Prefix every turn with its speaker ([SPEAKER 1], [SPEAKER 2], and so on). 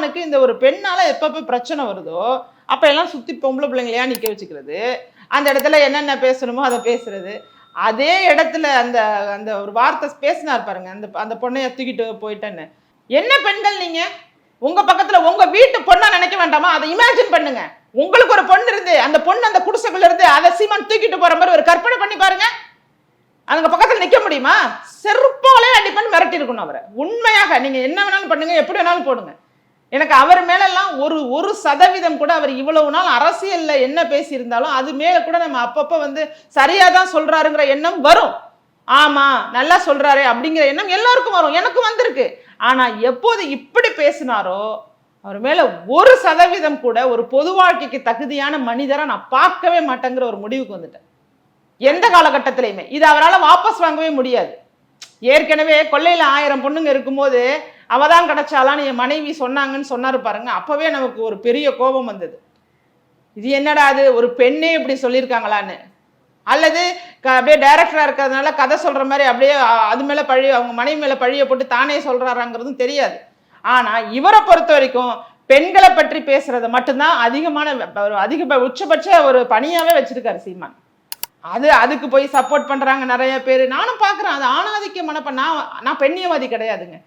[SPEAKER 1] சீமானுக்கு இந்த ஒரு பெண்ணால எப்பப்போ பிரச்சனை வருதோ அப்ப எல்லாம் சுத்தி பொம்பளை பிள்ளைங்களையா நிக்க வச்சுக்கிறது. அந்த இடத்துல என்னென்ன பேசணுமோ அதை பேசுறது. அதே இடத்துல அந்த அந்த ஒரு வார்த்தை பேசினார் பாருங்க அந்த அந்த பொண்ணைய தூக்கிட்டு போயிட்டேன்னு. என்ன பெண்கள் நீங்க? உங்க பக்கத்துல உங்க வீட்டு பொண்ணா நினைக்க வேண்டாமா? அதை இமேஜின் பண்ணுங்க. உங்களுக்கு ஒரு பொண்ணு இருந்து அந்த பொண்ணு அந்த குடிசைக்குள்ள இருந்து அதை சீமான் தூக்கிட்டு போற மாதிரி ஒரு கற்பனை பண்ணி பாருங்க. அதுங்க பக்கத்துல நிக்க முடியுமா? செருப்பாலே அடிப்பேன்னு மிரட்டி இருக்கணும் அவரை. உண்மையாக நீங்க என்ன வேணாலும் பண்ணுங்க எப்படி வேணாலும் போடுங்க. எனக்கு அவர் மேலெல்லாம் ஒரு ஒரு சதவீதம் கூட அவர் இவ்வளவு நாள் அரசியலில் என்ன பேசியிருந்தாலும் அது மேலே கூட நம்ம அப்பப்போ வந்து சரியாக தான் சொல்கிறாருங்கிற எண்ணம் வரும். ஆமாம் நல்லா சொல்கிறாரே அப்படிங்கிற எண்ணம் எல்லாருக்கும் வரும். எனக்கும் வந்திருக்கு. ஆனால் எப்போது இப்படி பேசினாரோ அவர் மேலே ஒரு சதவீதம் கூட ஒரு பொது வாழ்க்கைக்கு தகுதியான மனிதரை நான் பார்க்கவே மாட்டேங்கிற ஒரு முடிவுக்கு வந்துட்டேன். எந்த காலகட்டத்திலையுமே. இது அவரால் வாபஸ் வாங்கவே முடியாது. ஏற்கனவே கொள்ளையில் ஆயிரம் பொண்ணுங்க இருக்கும்போது அவ தான் கிடச்சாலான்னு என் மனைவி சொன்னாங்கன்னு சொன்னார் பாருங்க. அப்போவே நமக்கு ஒரு பெரிய கோபம் வந்தது. இது என்னடா அது ஒரு பெண்ணே இப்படி சொல்லியிருக்காங்களான்னு. அல்லது க- அப்படியே டைரக்டராக இருக்கிறதுனால கதை சொல்கிற மாதிரி அப்படியே அது மேலே பழி அவங்க மனைவி மேலே பழிய போட்டு தானே சொல்கிறாராங்கிறதும் தெரியாது. ஆனால் இவரை பொறுத்த வரைக்கும் பெண்களை பற்றி பேசுறது மட்டும்தான் அதிகமான ஒரு அதிக உச்சபட்ச ஒரு பணியாகவே வச்சுருக்காரு சீமான். அது அதுக்கு போய் சப்போர்ட் பண்ணுறாங்க நிறைய பேர். நானும் பார்க்குறேன் அது ஆணாதிக்க மனப்ப நான் நான் பெண்ணியவாதி கிடையாதுங்க.